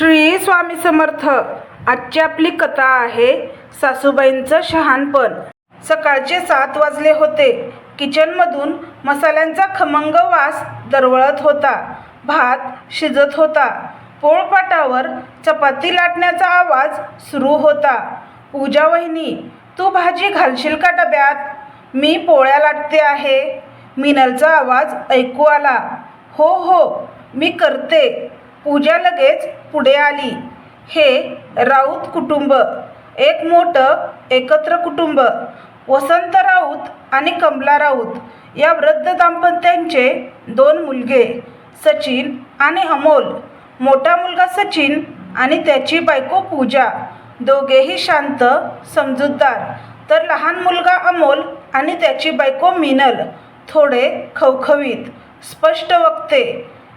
श्री स्वामी समर्थ. आजची आपली कथा आहे सासूबाईंचं शहाणपण. सकाळचे सात वाजले होते. किचनमधून मसाल्यांचा खमंग वास दरवळत होता. भात शिजत होता. पोळपाटावर चपाती लाटण्याचा आवाज सुरू होता. पूजा वहिनी तू भाजी घालशील का डब्यात? मी पोळ्या लाटते आहे. मिनलचा आवाज ऐकू आला. हो हो मी करते. पूजा लगेच पुढे आली. हे राऊत कुटुंब एक मोठं एकत्र कुटुंब वसंत राऊत आणि कमला राऊत या वृद्ध दाम्पत्यांचे दोन मुलगे सचिन आणि अमोल. मोठा मुलगा सचिन आणि त्याची बायको पूजा. दोघेही शांत समजूतदार. तर लहान मुलगा अमोल आणि त्याची बायको मिनल थोडे खवखवीत स्पष्ट वक्ते.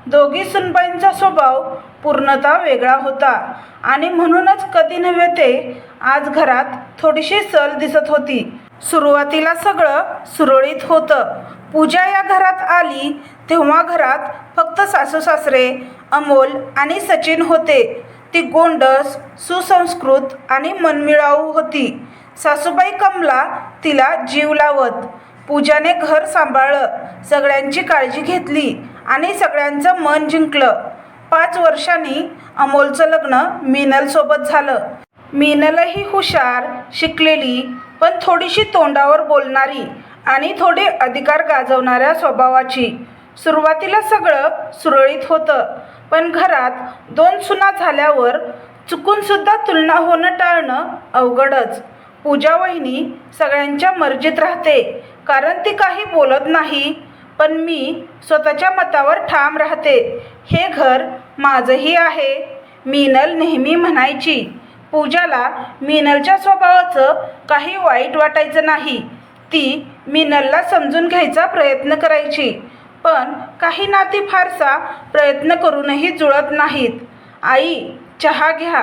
दोघी सुनबाईंचा स्वभाव पूर्णतः वेगळा होता. आणि म्हणूनच कधी नव्हे ते आज घरात थोडीशी सल दिसत होती. सुरुवातीला सगळं सुरळीत होतं. पूजा या घरात आली तेव्हा घरात फक्त सासू सासरे अमोल आणि सचिन होते. ती गोंडस सुसंस्कृत आणि मनमिळाऊ होती. सासूबाई कमला तिला जीव लावत पूजाने घर सांभाळलं सगळ्यांची काळजी घेतली. आणि सगळ्यांचं मन जिंकलं. पाच वर्षांनी अमोलचं लग्न मिनलसोबत झालं. मिनलही हुशार शिकलेली पण थोडीशी तोंडावर बोलणारी आणि थोडी अधिकार गाजवणाऱ्या स्वभावाची. सुरुवातीला सगळं सुरळीत होतं पण घरात दोन सुना झाल्यावर चुकूनसुद्धा तुलना होणं टाळणं अवघडच. पूजा वहिनी सगळ्यांच्या मर्जीत राहते कारण ती काही बोलत नाही पण मी स्वतःच्या मतावर ठाम राहते. हे घर माझंही आहे. मीनल नेहमी म्हणायची पूजाला मीनलच्या स्वभावाचं काही वाईट वाटायचं नाही. ती मीनलला समजून घ्यायचा प्रयत्न करायची. पण काही नाती फारसा प्रयत्न करूनही जुळत नाहीत. आई चहा घ्या.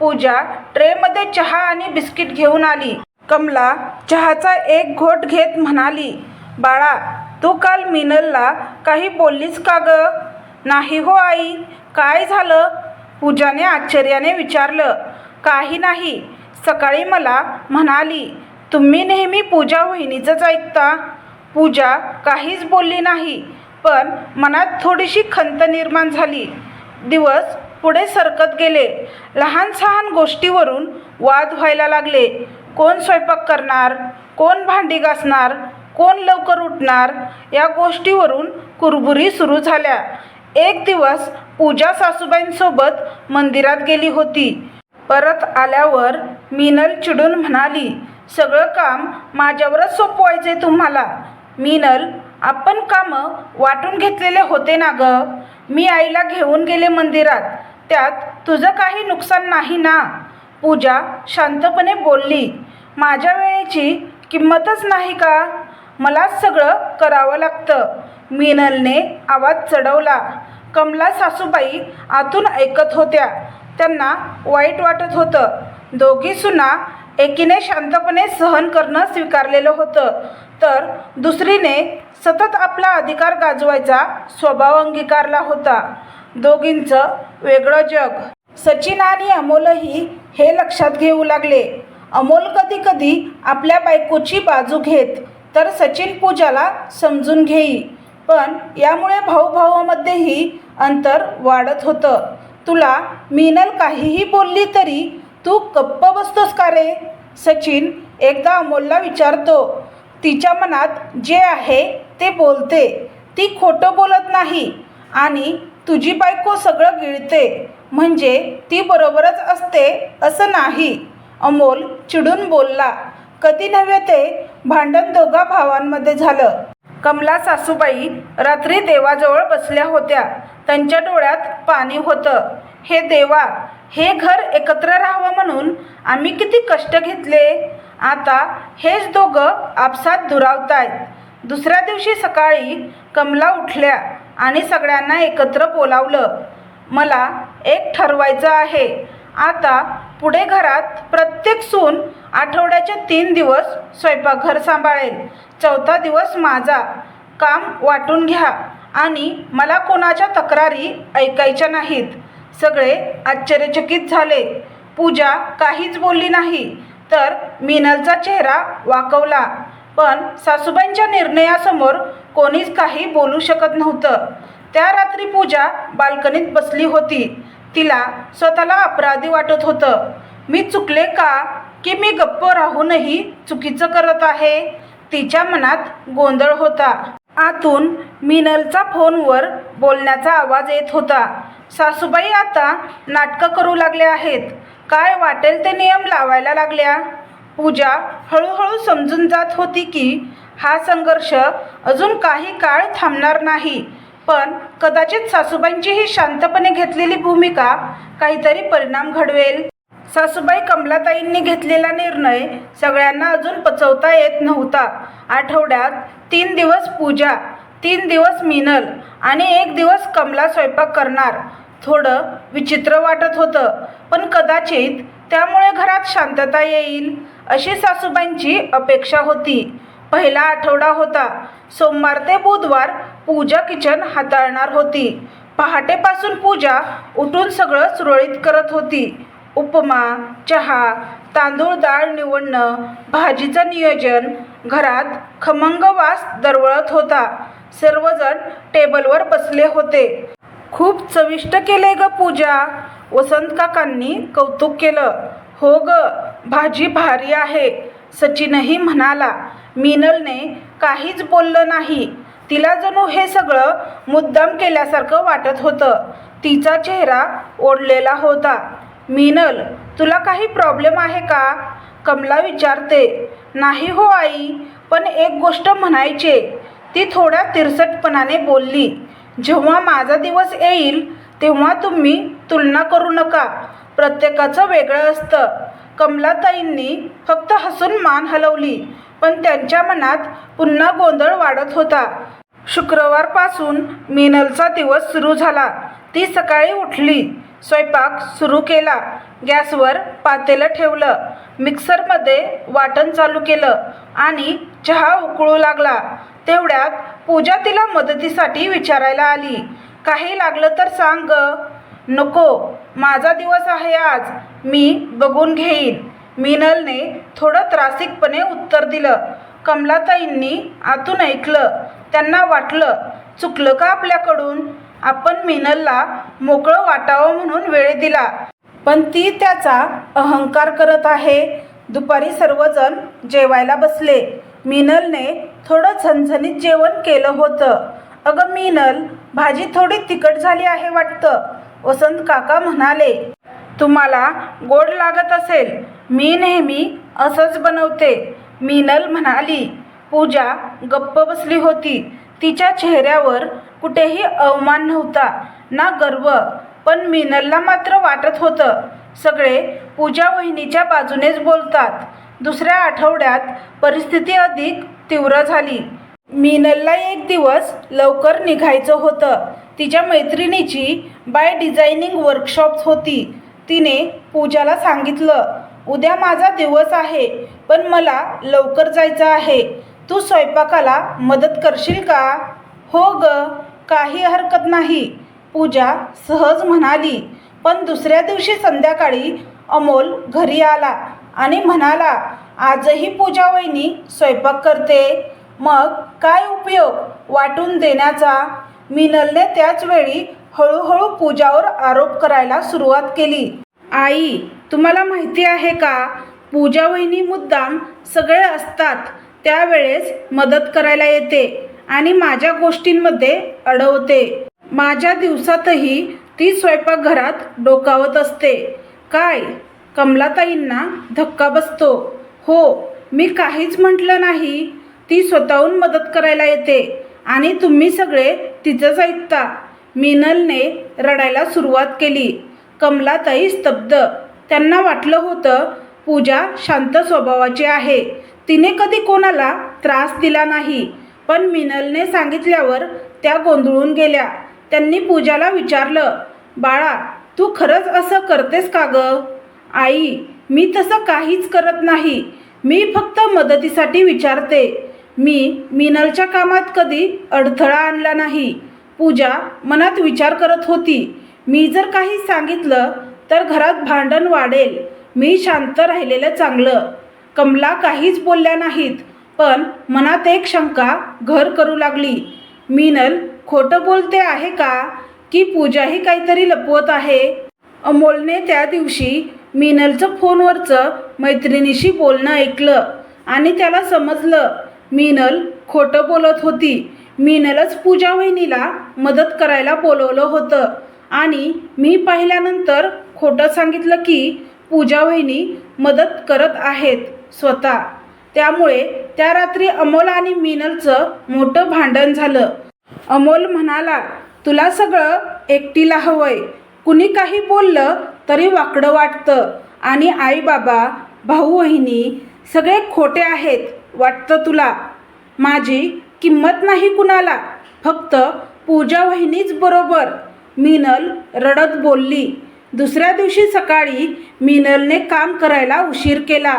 पूजा ट्रेमध्ये चहा आणि बिस्किट घेऊन आली. कमला चहाचा एक घोट घेत म्हणाली बाळा तू काल मिनलला काही बोललीस का ग? नाही हो आई. काय झालं? पूजाने आश्चर्याने विचारलं. काही नाही. सकाळी मला म्हणाली तुम्ही नेहमी पूजा वहिनीचंच ऐकता? पूजा काहीच बोलली नाही पण मनात थोडीशी खंत निर्माण झाली. दिवस पुढे सरकत गेले. लहान सहान गोष्टीवरून वाद व्हायला लागले. कोण स्वयंपाक करणार? कोण भांडी घासणार? कोण लवकर उठणार? या गोष्टीवरून कुरबुरी सुरू झाल्या. एक दिवस पूजा सासूबाईंसोबत मंदिरात गेली होती. परत आल्यावर मिनल चिडून म्हणाली सगळं काम माझ्यावरच सोपवायचे तुम्हाला. मिनल आपण कामं वाटून घेतलेले होते ना ग? मी आईला घेऊन गेले मंदिरात. त्यात तुझं काही नुकसान नाही ना? पूजा शांतपणे बोलली माझ्या वेळेची किंमतच नाही का? मलाच सगळं करावं लागतं. मिनलने आवाज चढवला. कमला सासूबाई आतून ऐकत होत्या. त्यांना वाईट वाटत होतं. दोघी सुना एकीने शांतपणे सहन करणं स्वीकारलेलं होतं. तर दुसरीने सतत आपला अधिकार गाजवायचा स्वभाव अंगीकारला होता. दोघींचं वेगळं जग. सचिन आणि अमोलही हे लक्षात घेऊ लागले. अमोल कधी कधी आपल्या बायकोची बाजू घेत तर सचिन पूजाला समजून घेई. पण यामुळे भाऊभावामध्येही अंतर वाढत होतं. तुला मीनल काहीही बोलली तरी तू गप्प बसतोस का रे? सचिन एकदा अमोलला विचारतो. तिच्या मनात जे आहे ते बोलते. ती खोटं बोलत नाही आणि तुझी बायको सगळं गिळते. म्हणजे ती बरोबरच असते असं नाही अमोल चिडून बोलला. कधी नव्हे ते भांडण दोघा भावांमध्ये झालं. कमला सासूबाई रात्री देवाजवळ बसल्या होत्या. त्यांच्या डोळ्यात पाणी होतं. हे देवा हे घर एकत्र राहावं म्हणून आम्ही किती कष्ट घेतले. आता हेच दोघं आपसात दुरावतायत दुसऱ्या दिवशी सकाळी कमला उठल्या आणि सगळ्यांना एकत्र बोलावलं. मला एक ठरवायचं आहे. आता पुढे घरात प्रत्येक सून आठवड्याचे तीन दिवस स्वयंपाकघर सांभाळेल. चौथा दिवस माझा. काम वाटून घ्या. आणि मला कोणाच्या तक्रारी ऐकायच्या नाहीत. सगळे आश्चर्यचकित झाले. पूजा काहीच बोलली नाही. तर मीनलचा चेहरा वाकवला. पण सासूबाईंच्या निर्णयासमोर कोणीच काही बोलू शकत नव्हतं. त्या रात्री पूजा बाल्कनीत बसली होती. तिला स्वतःला अपराधी वाटत होतं. मी चुकले का? की मी गप्प राहूनही चुकीचं करत आहे. तिच्या मनात गोंधळ होता. आतून मिनलचा फोनवर बोलण्याचा आवाज येत होता. सासूबाई आता नाटकं करू लागले आहेत. काय वाटेल ते नियम लावायला लागल्या. पूजा हळूहळू समजून जात होती की हा संघर्ष अजून काही काळ थांबणार नाही. पण कदाचित सासूबाईंची ही शांतपणे घेतलेली भूमिका काहीतरी परिणाम घडवेल. सासूबाई कमलाताईंनी घेतलेला निर्णय सगळ्यांना अजून पचवता येत नव्हता. आठवड्यात तीन दिवस पूजा तीन दिवस मिनल आणि एक दिवस कमला स्वयंपाक करणार. थोडं विचित्र वाटत होतं पण कदाचित त्यामुळे घरात शांतता येईल अशी सासूबाईंची अपेक्षा होती. पहिला आठवडा होता. सोमवार ते बुधवार पूजा किचन हाताळणार होती. पहाटेपासून पूजा उठून सगळं सुरळीत करत होती. उपमा चहा तांदूळ डाळ निवडणं भाजीचं नियोजन घरात खमंग वास दरवळत होता. सर्वजण टेबलवर बसले होते. खूप चविष्ट केले ग पूजा. वसंत काकांनी कौतुक केलं. हो ग भाजी भारी आहे. सचिनही म्हणाला मिनलने काहीच बोललं नाही. तिला जणू हे सगळं मुद्दाम केल्यासारखं वाटत होतं. तिचा चेहरा ओढलेला होता. मिनल तुला काही प्रॉब्लेम आहे का? कमला विचारते. नाही हो आई पण एक गोष्ट म्हणायचे. ती थोड्या तिरसटपणाने बोलली. जेव्हा माझा दिवस येईल तेव्हा तुम्ही तुलना करू नका. प्रत्येकाचं वेगळं असतं. कमलाताईंनी फक्त हसून मान हलवली पण त्यांच्या मनात पुन्हा गोंधळ वाढत होता. शुक्रवारपासून मिनलचा दिवस सुरू झाला. ती सकाळी उठली. स्वयंपाक सुरू केला. गॅसवर पातेलं ठेवलं. मिक्सरमध्ये वाटण चालू केलं आणि चहा उकळू लागला. तेवढ्यात पूजा तिला मदतीसाठी विचारायला आली. काही लागलं तर सांग. ग नको. माझा दिवस आहे आज. मी बघून घेईन. मिनलने थोडं त्रासिकपणे उत्तर दिलं. कमलाताईंनी आतून ऐकलं. त्यांना वाटलं चुकलं का आपल्याकडून? आपण मिनलला मोकळं वाटावं म्हणून वेळ दिला. पण ती त्याचा अहंकार करत आहे. दुपारी सर्वजण जेवायला बसले. मिनलने थोडं झणझणीत जेवण केलं होतं. अगं मिनल भाजी थोडी तिखट झाली आहे वाटतं वसंत काका म्हणाले. तुम्हाला गोड लागत असेल. मी नेहमी असंच बनवते मिनल म्हणाली. पूजा गप्प बसली होती. तिच्या चेहऱ्यावर कुठेही अवमान नव्हता ना गर्व पण मिनलला मात्र वाटत होतं. सगळे पूजा वहिनीच्या बाजूनेच बोलतात. दुसऱ्या आठवड्यात परिस्थिती अधिक तीव्र झाली. मिनलला एक दिवस लवकर निघायचं होतं. तिच्या मैत्रिणीची बाय डिझायनिंग वर्कशॉप होती. तिने पूजाला सांगितलं उद्या माझा दिवस आहे पण मला लवकर जायचं आहे. तू स्वयंपाकाला मदत करशील का? हो ग. काही हरकत नाही. पूजा सहज म्हणाली पण दुसऱ्या दिवशी संध्याकाळी अमोल घरी आला आणि म्हणाला आजही पूजा वहिनी स्वयंपाक करते. मग काय उपयोग वाटून देण्याचा? मिनलने त्याच वेळी हळूहळू पूजावर आरोप करायला सुरुवात केली. आई तुम्हाला माहिती आहे का? पूजा वहिनी मुद्दाम सगळे असतात. त्यावेळेस मदत करायला येते. आणि माझ्या गोष्टींमध्ये अडवते. माझ्या दिवसातही ती स्वयंपाकघरात डोकावत असते. काय? कमलाताईंना धक्का बसतो. हो मी काहीच म्हटलं नाही. ती स्वतःहून मदत करायला येते आणि तुम्ही सगळे तिचंच ऐकता. मिनलने रडायला सुरुवात केली. कमलाताई स्तब्ध. त्यांना वाटलं होतं पूजा शांत स्वभावाची आहे. तिने कधी कोणाला त्रास दिला नाही. पण मिनलने सांगितल्यावर त्या गोंधळून गेल्या. त्यांनी पूजाला विचारलं बाळा तू खरंच असं करतेस का ग? आई मी तसं काहीच करत नाही. मी फक्त मदतीसाठी विचारते. मी मिनलच्या कामात कधी अडथळा आणला नाही. पूजा मनात विचार करत होती. मी जर काही सांगितलं तर घरात भांडण वाढेल. मी शांत राहिलेलं चांगलं. कमला काहीच बोलल्या नाहीत. पण मनात एक शंका घर करू लागली. मीनल खोटं बोलते आहे का? की पूजाही काहीतरी लपवत आहे? अमोलने त्या दिवशी मीनलचं फोनवरचं मैत्रिणीशी बोलणं ऐकलं आणि त्याला समजलं. मीनल खोटं बोलत होती. मीनलच पूजा वहिनीला मदत करायला बोलवलं होतं आणि मी पाहिल्यानंतर खोटं सांगितलं की पूजा वहिनी मदत करत आहेत स्वतः. त्यामुळे त्या रात्री अमोल आणि मिनलचं मोठं भांडण झालं. अमोल म्हणाला तुला सगळं एकटीला हवंय. कुणी काही बोललं तरी वाकडं वाटतं. आणि आई बाबा भाऊ वहिनी सगळे खोटे आहेत वाटतं तुला. माझी किंमत नाही कुणाला. फक्त पूजा वहिनीच बरोबर. मीनल रडत बोलली. दुसऱ्या दिवशी सकाळी मिनलने काम करायला उशीर केला.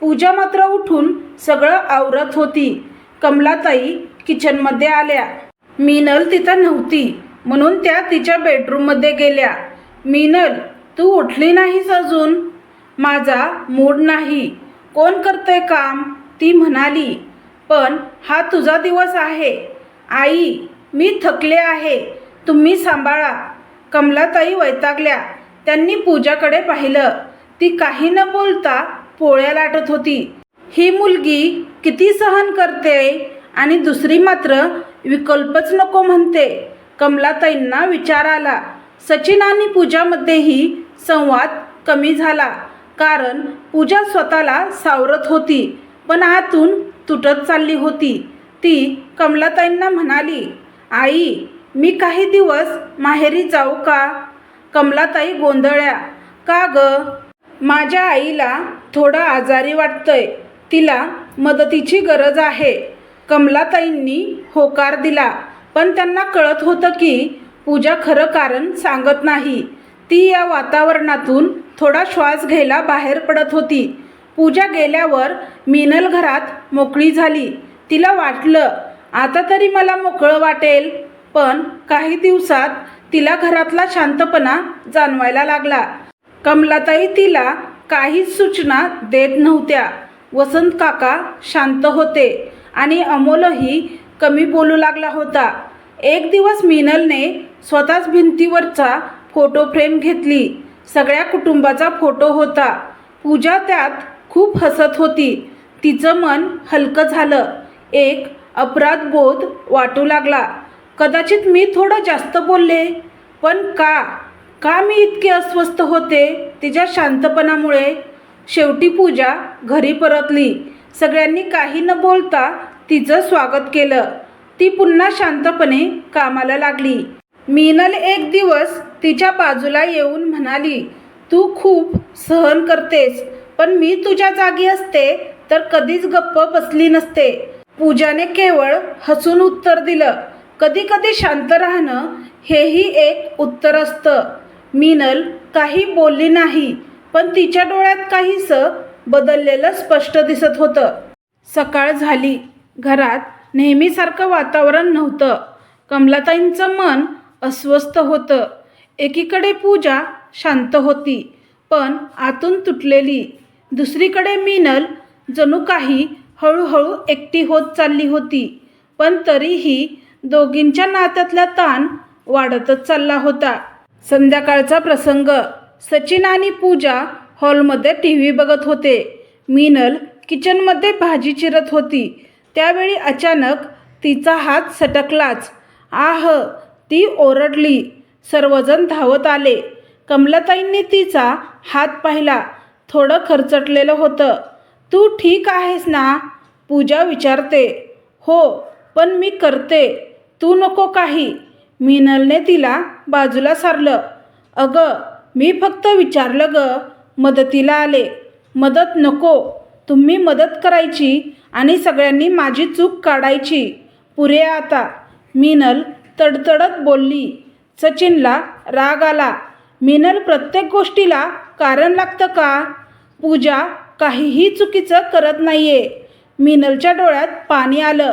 पूजा मात्र उठून सगळं आवरत होती. कमलाताई किचनमध्ये आल्या. मीनल तिथं नव्हती म्हणून त्या तिच्या बेडरूममध्ये गेल्या. मीनल तू उठली नाहीस अजून? माझा मूड नाही. कोण करतंय काम? ती म्हणाली. पण हा तुझा दिवस आहे. आई मी थकले आहे. तुम्ही सांभाळा. कमलाताई वैतागल्या. त्यांनी पूजाकडे पाहिलं. ती काही न बोलता पोळ्या लाटत होती. ही मुलगी किती सहन करते आणि दुसरी मात्र विकल्पच नको म्हणते. कमलाताईंना विचार आला. सचिन आणि पूजामध्येही संवाद कमी झाला. कारण पूजा स्वतःला सावरत होती पण आतून तुटत चालली होती. ती कमलाताईंना म्हणाली आई मी काही दिवस माहेरी जाऊ का? कमलाताई गोंधळ्या का ग? माझ्या आईला थोडं आजारी वाटतंय. तिला मदतीची गरज आहे. कमलाताईंनी होकार दिला. पण त्यांना कळत होतं की पूजा खरं कारण सांगत नाही. ती या वातावरणातून थोडा श्वास घ्यायला बाहेर पडत होती. पूजा गेल्यावर मिनल घरात मोकळी झाली. तिला वाटलं आता तरी मला मोकळं वाटेल. पण काही दिवसात तिला घरातला शांतपणा जाणवायला लागला. कमलाताई तिला काहीच सूचना देत नव्हत्या. वसंत काका शांत होते आणि अमोलही कमी बोलू लागला होता. एक दिवस मिनलने स्वतःच भिंतीवरचा फोटो फ्रेम घेतली. सगळ्या कुटुंबाचा फोटो होता. पूजा त्यात खूप हसत होती. तिचं मन हलकं झालं. एक अपराधबोध वाटू लागला. कदाचित मी थोडं जास्त बोलले पण का? का मी इतके अस्वस्थ होते? तिच्या शांतपणामुळे शेवटी पूजा घरी परतली. सगळ्यांनी काही न बोलता तिचं स्वागत केलं. ती पुन्हा शांतपणे कामाला लागली. मीनल एक दिवस तिच्या बाजूला येऊन म्हणाली तू खूप सहन करतेस पण मी तुझ्या जागी असते तर कधीच गप्प बसली नसते. पूजाने केवळ हसून उत्तर दिलं. कधी कधी शांत राहणं हेही एक उत्तर असतं. मीनल काही बोलली नाही पण तिच्या डोळ्यात काहीसं बदललेलं स्पष्ट दिसत होतं. सकाळ झाली. घरात नेहमीसारखं वातावरण नव्हतं. कमलाताईंचं मन अस्वस्थ होतं. एकीकडे पूजा शांत होती पण आतून तुटलेली. दुसरीकडे मिनल जणू काही हळूहळू एकटी होत चालली होती पण तरीही दोघींच्या नात्यातला ताण वाढतच चालला होता. संध्याकाळचा प्रसंग. सचिन आणि पूजा हॉलमध्ये टी व्ही बघत होते. मीनल किचनमध्ये भाजी चिरत होती. त्यावेळी अचानक तिचा हात सटकलाच. आह ती ओरडली. सर्वजण धावत आले. कमलाताईंनी तिचा हात पाहिला. थोडं खरचटलेलं होतं. तू ठीक आहेस ना? पूजा विचारते. हो पण मी करते. तू नको काही. मिनलने तिला बाजूला सारलं. अगं मी फक्त विचारलं ग मदतीला आले. मदत नको. तुम्ही मदत करायची आणि सगळ्यांनी माझी चूक काढायची. पुरे आता. मिनल तडतडत बोलली. सचिनला राग आला. मिनल प्रत्येक गोष्टीला कारण लागतं का? पूजा काहीही चुकीचं करत नाहीये. मिनलच्या डोळ्यात पाणी आलं.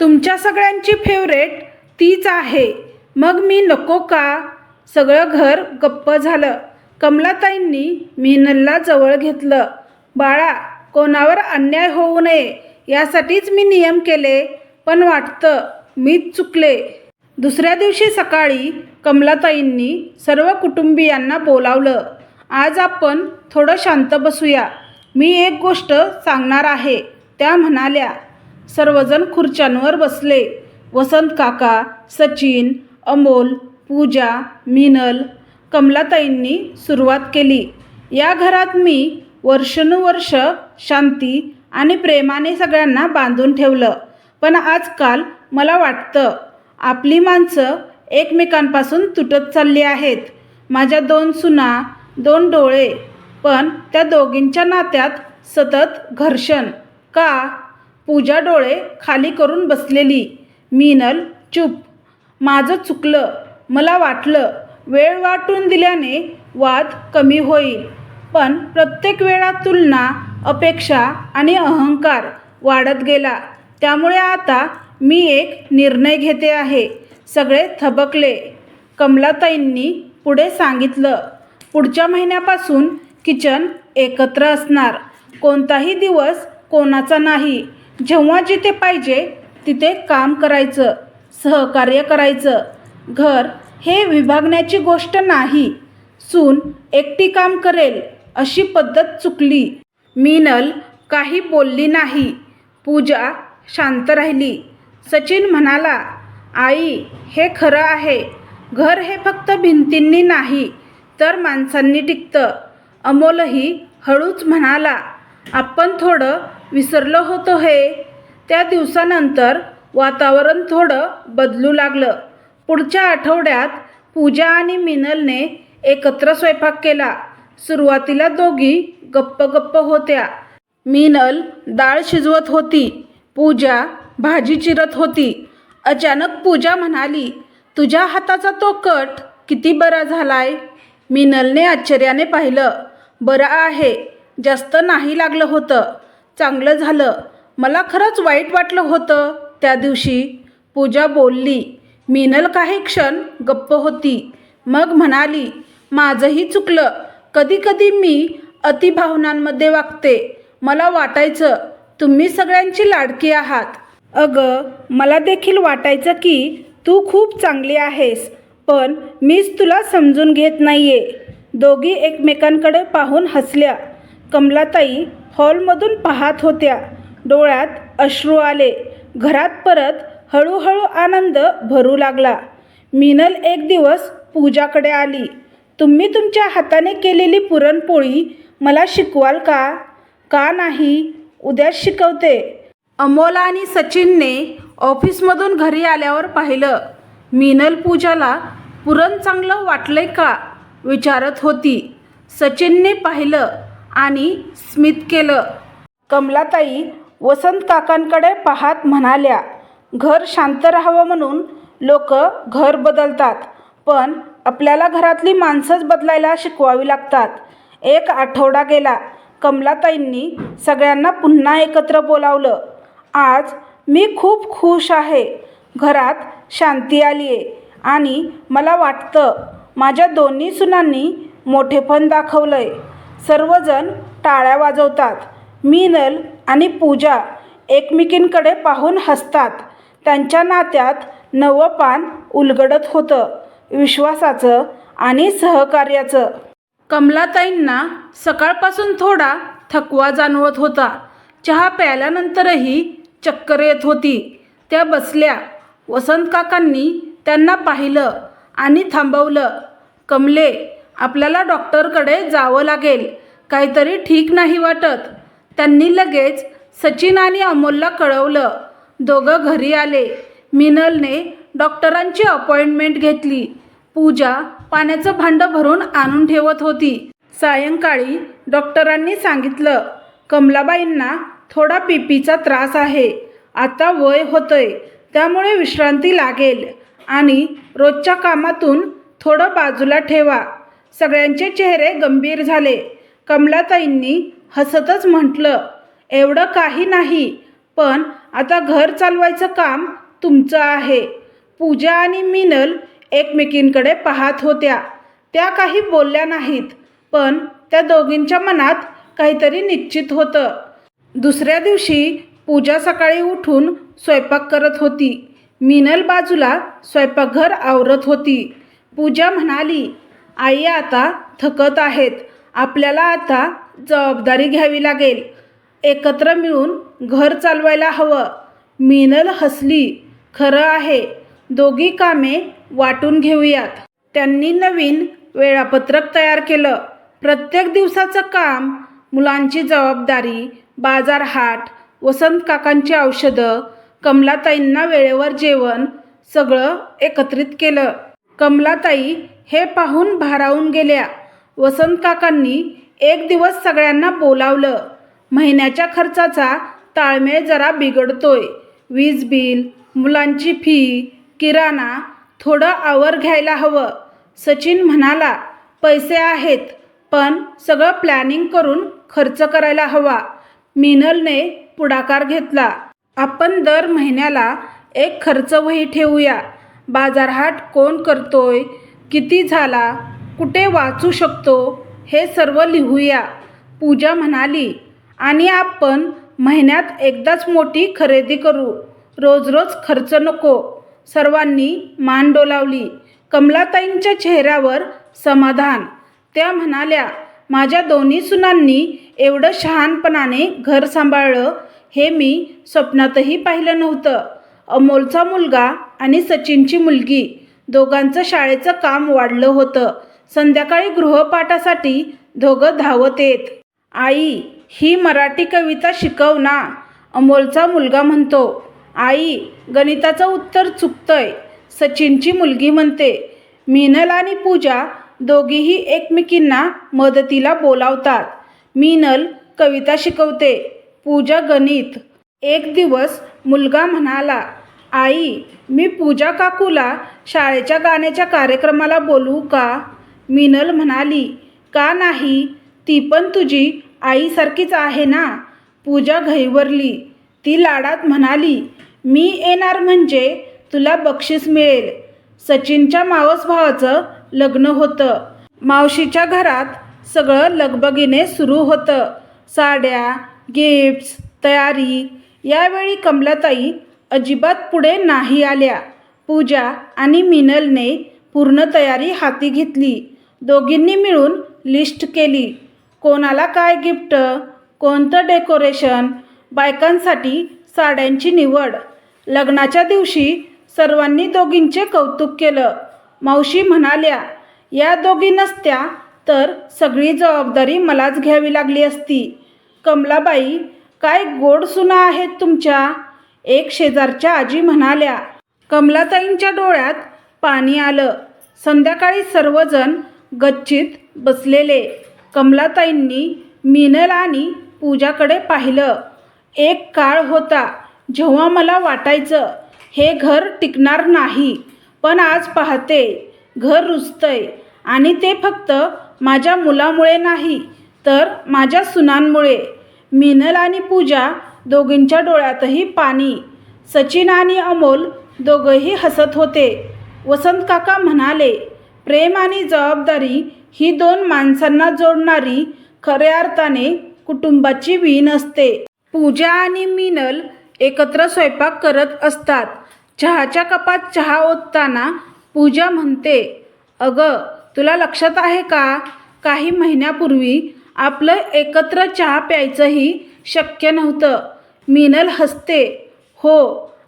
तुमच्या सगळ्यांची फेवरेट तीच आहे. मग मी नको का? सगळं घर गप्प झालं. कमलाताईंनी मिनलला जवळ घेतलं. बाळा कोणावर अन्याय होऊ नये यासाठीच मी नियम केले पण वाटतं मीच चुकले. दुसऱ्या दिवशी सकाळी कमलाताईंनी सर्व कुटुंबियांना बोलावलं. आज आपण थोडं शांत बसूया. मी एक गोष्ट सांगणार आहे. त्या म्हणाल्या सर्वजण खुर्च्यांवर बसले. वसंत काका सचिन अमोल पूजा मिनल कमलाताईंनी सुरुवात केली. या घरात मी वर्षानुवर्ष शांती आणि प्रेमाने सगळ्यांना बांधून ठेवलं. पण आजकाल मला वाटतं आपली माणसं एकमेकांपासून तुटत चालली आहेत. माझ्या दोन सुना दोन डोळे पण त्या दोघींच्या नात्यात सतत घर्षण. का? पूजा डोळे खाली करून बसलेली. मीनल चूप. माझं चुकलं मला वाटलं. वेळ वाटून दिल्याने वाद कमी होईल. पण प्रत्येक वेळा तुलना अपेक्षा आणि अहंकार वाढत गेला. त्यामुळे आता मी एक निर्णय घेते आहे. सगळे थबकले. कमलाताईंनी पुढे सांगितलं पुढच्या महिन्यापासून किचन एकत्र असणार. कोणताही दिवस कोणाचा नाही. जेव्हा जिथे पाहिजे तिथे काम करायचं. सहकार्य करायचं. घर हे विभागण्याची गोष्ट नाही. सून एकटी काम करेल अशी पद्धत चुकली. मीनल काही बोलली नाही. पूजा शांत राहिली. सचिन म्हणाला आई हे खरं आहे. घर हे फक्त भिंतींनी नाही तर माणसांनी टिकतं. अमोलही हळूच म्हणाला आपण थोडं विसरलो होतो हे. त्या दिवसानंतर वातावरण थोडं बदलू लागलं. पुढच्या आठवड्यात पूजा आणि मिनलने एकत्र स्वयंपाक केला. सुरुवातीला दोघी गप्प गप्प होत्या. मिनल डाळ शिजवत होती. पूजा भाजी चिरत होती. अचानक पूजा म्हणाली तुझ्या हाताचा तो कट किती बरा झालाय. मिनलने आश्चर्याने पाहिलं बरं आहे. जास्त नाही लागलं होतं. चांगलं झालं. मला खरंच वाईट वाटलं होतं. त्या दिवशी पूजा बोलली मिनल काही क्षण गप्प होती. मग म्हणाली माझंही चुकलं. कधीकधी मी अतिभावनांमध्ये वागते. मला वाटायचं तुम्ही सगळ्यांची लाडकी आहात. अगं मला देखील वाटायचं की तू खूप चांगली आहेस पण मीच तुला समजून घेत नाहीये. दोघी एकमेकांकडे पाहून हसल्या. कमलाताई हॉलमधून पाहत होत्या. डोळ्यात अश्रू आले. घरात परत हळूहळू आनंद भरू लागला. मिनल एक दिवस पूजाकडे आली. तुम्ही तुमच्या हाताने केलेली पुरणपोळी मला शिकवाल का? का नाही? उद्या शिकवते. अमोला आणि सचिनने ऑफिसमधून घरी आल्यावर पाहिलं. मिनल पूजाला पुरण चांगलं वाटलंय का? विचारत होती. सचिनने पाहिलं आणि स्मित केलं. कमलाताई वसंत काकांकडे पाहत म्हणाल्या घर शांत राहावं म्हणून लोक घर बदलतात पण आपल्याला घरातली माणसंच बदलायला शिकवावी लागतात. एक आठवडा गेला. कमलाताईंनी सगळ्यांना पुन्हा एकत्र बोलावलं. आज मी खूप खुश आहे. घरात शांती आली आहे आणि मला वाटतं माझ्या दोन्ही सुनांनी मोठेपण दाखवलं आहे सर्वजण टाळ्या वाजवतात. मीनल आणि पूजा एकमेकींकडे पाहून हसतात. त्यांच्या नात्यात नवं पान उलगडत होतं. विश्वासाचं आणि सहकार्याचं. कमलाताईंना सकाळपासून थोडा थकवा जाणवत होता. चहा प्यायल्यानंतरही चक्कर येत होती. त्या बसल्या. वसंत काकांनी त्यांना पाहिलं आणि थांबवलं. कमले आपल्याला डॉक्टरकडे जावं लागेल. काहीतरी ठीक नाही वाटत. त्यांनी लगेच सचिन आणि अमोलला कळवलं. दोघं घरी आले. मिनलने डॉक्टरांची अपॉइंटमेंट घेतली. पूजा पाण्याचं भांडं भरून आणून ठेवत होती. सायंकाळी डॉक्टरांनी सांगितलं कमलाबाईंना थोडा पीपीचा त्रास आहे. आता वय होतंय त्यामुळे विश्रांती लागेल आणि रोजच्या कामातून थोडं बाजूला ठेवा. सगळ्यांचे चेहरे गंभीर झाले. कमलाताईंनी हसतच म्हटलं एवढं काही नाही पण आता घर चालवायचं काम तुमचं आहे. पूजा आणि मिनल एकमेकींकडे पाहत होत्या. त्या काही बोलल्या नाहीत पण त्या दोघींच्या मनात काहीतरी निश्चित होतं. दुसऱ्या दिवशी पूजा सकाळी उठून स्वयंपाक करत होती. मिनल बाजूला स्वयंपाकघर आवरत होती. पूजा म्हणाली आई आता थकत आहेत. आपल्याला आता जबाबदारी घ्यावी लागेल. एकत्र मिळून घर चालवायला हवं. मिनल हसली. खरं आहे दोघी कामे वाटून घेऊयात. त्यांनी नवीन वेळापत्रक तयार केलं. प्रत्येक दिवसाचं काम मुलांची जबाबदारी बाजारहाट वसंत काकांची औषधं कमलाताईंना वेळेवर जेवण सगळं एकत्रित केलं. कमलाताई हे पाहून भारावून गेल्या. वसंत काकांनी एक दिवस सगळ्यांना बोलावलं. महिन्याच्या खर्चाचा ताळमेळ जरा बिघडतोय. वीज बिल मुलांची फी किराणा थोडं आवर घ्यायला हवं. सचिन म्हणाला पैसे आहेत पण सगळं प्लॅनिंग करून खर्च करायला हवा. मिनलने पुढाकार घेतला. आपण दर महिन्याला एक खर्च वही ठेवूया. बाजारहाट कोण करतोय? किती झाला? कुठे वाचू शकतो हे सर्व लिहूया. पूजा म्हणाली आणि आपण महिन्यात एकदाच मोठी खरेदी करू. रोज रोज खर्च नको. सर्वांनी मान डोलावली. कमलाताईंच्या चेहऱ्यावर समाधान. त्या म्हणाल्या माझ्या दोन्ही सुनांनी एवढं शहाणपणाने घर सांभाळलं हे मी स्वप्नातही पाहिलं नव्हतं. अमोलचा मुलगा आणि सचिनची मुलगी दोघांचं शाळेचं काम वाढलं होतं. संध्याकाळी गृहपाठासाठी दोघं धावत येत आई ही मराठी कविता शिकव ना अमोलचा मुलगा म्हणतो. आई गणिताचं उत्तर चुकतंय सचिनची मुलगी म्हणते. मीनल आणि पूजा दोघीही एकमेकींना मदतीला बोलावतात. मीनल कविता शिकवते पूजा गणित. एक दिवस मुलगा म्हणाला आई मी पूजा काकूला शाळेच्या गाण्याच्या कार्यक्रमाला बोलवू का? मिनल म्हणाली का नाही? ती पण तुझी आईसारखीच आहे ना? पूजा घैवरली ती लाडात म्हणाली मी येणार म्हणजे तुला बक्षीस मिळेल. सचिनच्या मावस भावाचं लग्न होतं. मावशीच्या घरात सगळं लगबगीने सुरू होतं. साड्या गिफ्ट्स तयारी यावेळी कमलाताई अजिबात पुढे नाही आल्या. पूजा आणि मिनलने पूर्ण तयारी हाती घेतली. दोघींनी मिळून लिस्ट केली. कोणाला काय गिफ्ट कोणतं डेकोरेशन बायकांसाठी साड्यांची निवड. लग्नाच्या दिवशी सर्वांनी दोघींचे कौतुक केलं. मावशी म्हणाल्या या दोघी नसत्या तर सगळी जबाबदारी मलाच घ्यावी लागली असती. कमलाबाई काय गोड सुना आहेत तुमच्या? एक शेजारच्या आजी म्हणाल्या. कमलाताईंच्या डोळ्यात पाणी आलं. संध्याकाळी सर्वजण गच्चीत बसलेले कमलाताईंनी मीनल आणि पूजाकडे पाहिलं. एक काळ होता जेव्हा मला वाटायचं हे घर टिकणार नाही पण आज पाहते घर रुजतंय आणि ते फक्त माझ्या मुलामुळे नाही तर माझ्या सुनांमुळे. मिनल आणि पूजा दोघींच्या डोळ्यातही पाणी सचिन आणि अमोल दोघंही हसत होते. वसंत काका म्हणाले प्रेम आणि जबाबदारी ही दोन माणसांना जोडणारी खऱ्या अर्थाने कुटुंबाची वीण असते. पूजा आणि मिनल एकत्र स्वयंपाक करत असतात. चहाच्या कपात चहा ओतताना पूजा म्हणते अगं तुला लक्षात आहे का? काही महिन्यापूर्वी आपलं एकत्र चहा प्यायचंही शक्य नव्हतं. मिनल हसते हो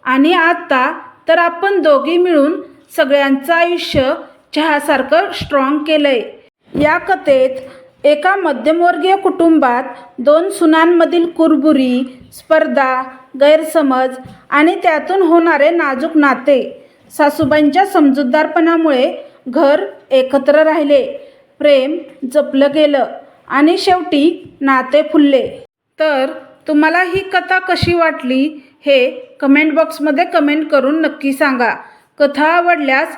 आणि आता तर आपण दोघी मिळून सगळ्यांचं आयुष्य चहासारखं स्ट्रॉंग आहे या कथेत एका मध्यमवर्गीय कुटुंबात दोन सुनांमधील कुरबुरी स्पर्धा गैरसमज आणि त्यातून होणारे नाजूक नाते सासूबाईंच्या समजूतदारपणामुळे घर एकत्र राहिले. प्रेम जपलं गेलं आणि शेवटी नाते फुलले. तर तुम्हाला ही कथा कशी वाटली हे कमेंट बॉक्समध्ये कमेंट करून नक्की सांगा. कथा आवडल्यास